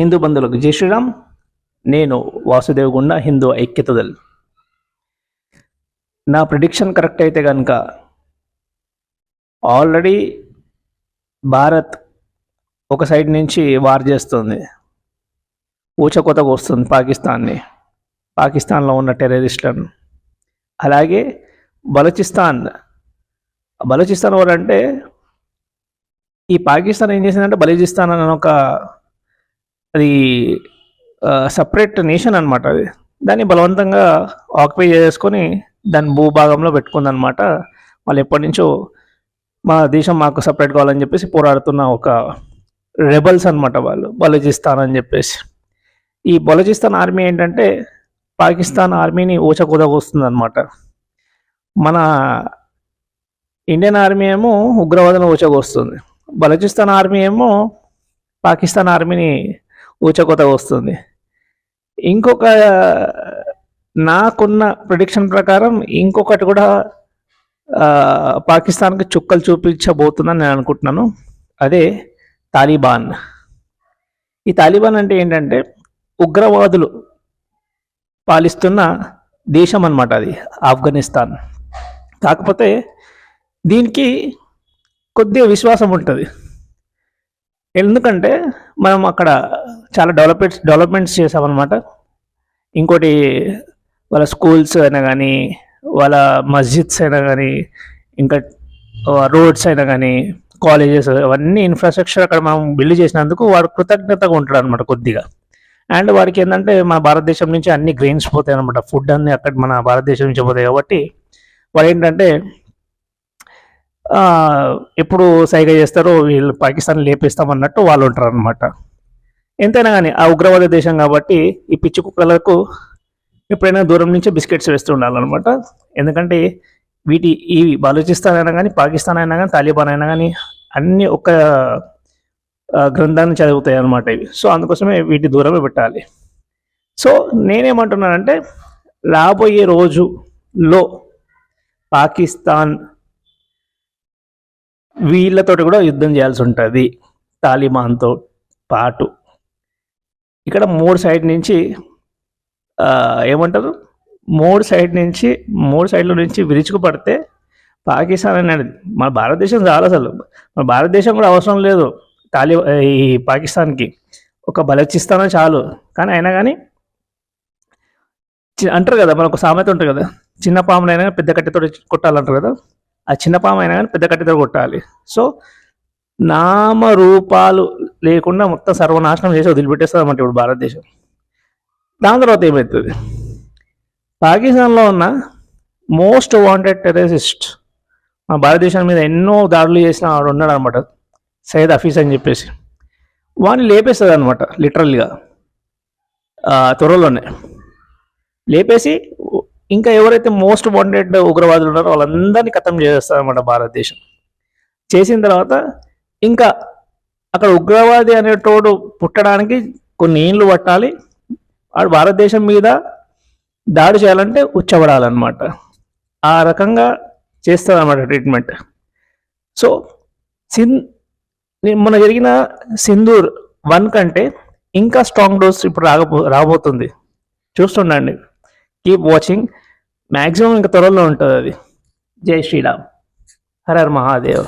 హిందూ బంధువులకు జై శ్రీరామ్. నేను వాసుదేవ్ గుండ హిందూ ఐక్యతదల్. నా ప్రిడిక్షన్ కరెక్ట్ అయితే కనుక ఆల్రెడీ భారత్ ఒక సైడ్ నుంచి వార్ చేస్తుంది. ఊచకొతకు వస్తుంది పాకిస్తాన్ని. పాకిస్తాన్లో ఉన్న టెర్రరిస్టులను అలాగే బలూచిస్తాన్. బలూచిస్తాన్ వారు అంటే ఈ పాకిస్తాన్ ఏం చేసిందంటే బలూచిస్తాన్ అని ఒక అది సపరేట్ నేషన్ అనమాట అది. దాన్ని బలవంతంగా ఆక్యుపై చేసుకొని దాని భూభాగంలో పెట్టుకుందనమాట వాళ్ళు ఎప్పటి నుంచో మా దేశం మాకు సపరేట్ కావాలని చెప్పేసి పోరాడుతున్న ఒక రెబల్స్ అనమాట వాళ్ళు బలూచిస్తాన్ అని చెప్పేసి. ఈ బలూచిస్తాన్ ఆర్మీ ఏంటంటే పాకిస్తాన్ ఆర్మీని ఊచకూదకొస్తుంది అనమాట మన ఇండియన్ ఆర్మీ ఏమో ఉగ్రవాదం ఊచకొస్తుంది. బలూచిస్తాన్ ఆర్మీ ఏమో పాకిస్తాన్ ఆర్మీని ఊచకోత వస్తుంది. ఇంకొక నాకున్న ప్రిడిక్షన్ ప్రకారం ఇంకొకటి కూడా పాకిస్తాన్కి చుక్కలు చూపించబోతుందని నేను అనుకుంటున్నాను. అదే తాలిబాన్. ఈ తాలిబాన్ అంటే ఏంటంటే ఉగ్రవాదులు పాలిస్తున్న దేశం అనమాట అది ఆఫ్ఘనిస్తాన్. కాకపోతే దీనికి కొద్దిగా విశ్వాసం ఉంటుంది. ఎందుకంటే మనం అక్కడ చాలా డెవలప్మెంట్స్ డెవలప్మెంట్స్ చేసామన్నమాట. ఇంకోటి వాళ్ళ స్కూల్స్ అయినా కానీ వాళ్ళ మస్జిద్స్ అయినా కానీ ఇంకా రోడ్స్ అయినా కానీ కాలేజెస్ అవన్నీ ఇన్ఫ్రాస్ట్రక్చర్ అక్కడ మనం బిల్డ్ చేసినందుకు వాడు కృతజ్ఞతగా ఉంటాడు అనమాట కొద్దిగా. అండ్ వాడికి ఏంటంటే మన భారతదేశం నుంచి అన్ని గ్రెయిన్స్ పోతాయి అనమాట ఫుడ్ అన్నీ అక్కడ మన భారతదేశం నుంచి పోతాయి కాబట్టి వాడు ఏంటంటే ఎప్పుడు సైగా చేస్తారో వీళ్ళు పాకిస్తాన్ లేపేస్తామన్నట్టు వాళ్ళు ఉంటారు అనమాట ఎంతైనా కానీ ఆ ఉగ్రవాద దేశం కాబట్టి ఈ పిచ్చి కుక్కలకు ఎప్పుడైనా దూరం నుంచి బిస్కెట్స్ వేస్తూ ఉండాలన్నమాట. ఎందుకంటే వీటి ఈ బలూచిస్తాన్ అయినా కానీ పాకిస్తాన్ అయినా కానీ తాలిబాన్ అయినా కానీ అన్ని ఒక గ్రంథాన్ని చదువుతాయి అన్నమాట ఇవి. సో అందుకోసమే వీటి దూరమే పెట్టాలి. సో నేనేమంటున్నానంటే రాబోయే రోజులో పాకిస్తాన్ వీళ్ళతోటి కూడా యుద్ధం చేయాల్సి ఉంటుంది. తాలిబాన్తో పాటు. ఇక్కడ మూడు సైడ్ నుంచి ఏమంటారు? మూడు సైడ్ నుంచి మూడు సైడ్ల నుంచి విరుచుకు పడితే పాకిస్తాన్ అనేది మన భారతదేశం చాలా అసలు. మన భారతదేశం కూడా అవసరం లేదు తాలి ఈ పాకిస్తాన్కి. ఒక బలచిస్తానే చాలు. కానీ అయినా కానీ చి- అంటారు కదా మనకు సామెత ఉంటుంది కదా చిన్న పామునైనా కానీ పెద్ద కట్టెతో కొట్టాలంటారు కదా ఆ చిన్న పాము అయినా కానీ పెద్ద కట్టెతో కొట్టాలి. సో నామరూపాలు లేకుండా మొత్తం సర్వనాశనం చేసి వదిలిపెట్టేస్తుంది అన్నమాట ఇప్పుడు భారతదేశం. దాని తర్వాత ఏమవుతుంది పాకిస్తాన్లో ఉన్న మోస్ట్ వాంటెడ్ టెర్రరిస్ట్ మా భారతదేశం మీద ఎన్నో దాడులు చేసిన వాడు ఉన్నాడు అనమాట సయ్యద్ అఫీస్ అని చెప్పేసి. వాడిని లేపేస్తుంది అనమాట లిటరల్గా త్వరలోనే. లేపేసి ఇంకా ఎవరైతే మోస్ట్ వాంటెడ్ ఉగ్రవాదులు ఉన్నారో వాళ్ళందరినీ ఖతం చేస్తారు అనమాట భారతదేశం. చేసిన తర్వాత ఇంకా అక్కడ ఉగ్రవాది అనేటోడు పుట్టడానికి కొన్ని ఏళ్ళు పట్టాలి. వాడు భారతదేశం మీద దాడి చేయాలంటే ఉచ్చబడాలన్నమాట. ఆ రకంగా చేస్తుంది అనమాట ట్రీట్మెంట్. సో సిన్ మొన్న జరిగిన సింధూర్ వన్ కంటే ఇంకా స్ట్రాంగ్ డోస్ ఇప్పుడు రాగబో రాబోతుంది. చూస్తుండండి. Keep watching. మ్యాక్సిమం ఇంకా త్వరలో ఉంటుంది అది జై శ్రీరామ్. హర హర్ మహాదేవ్.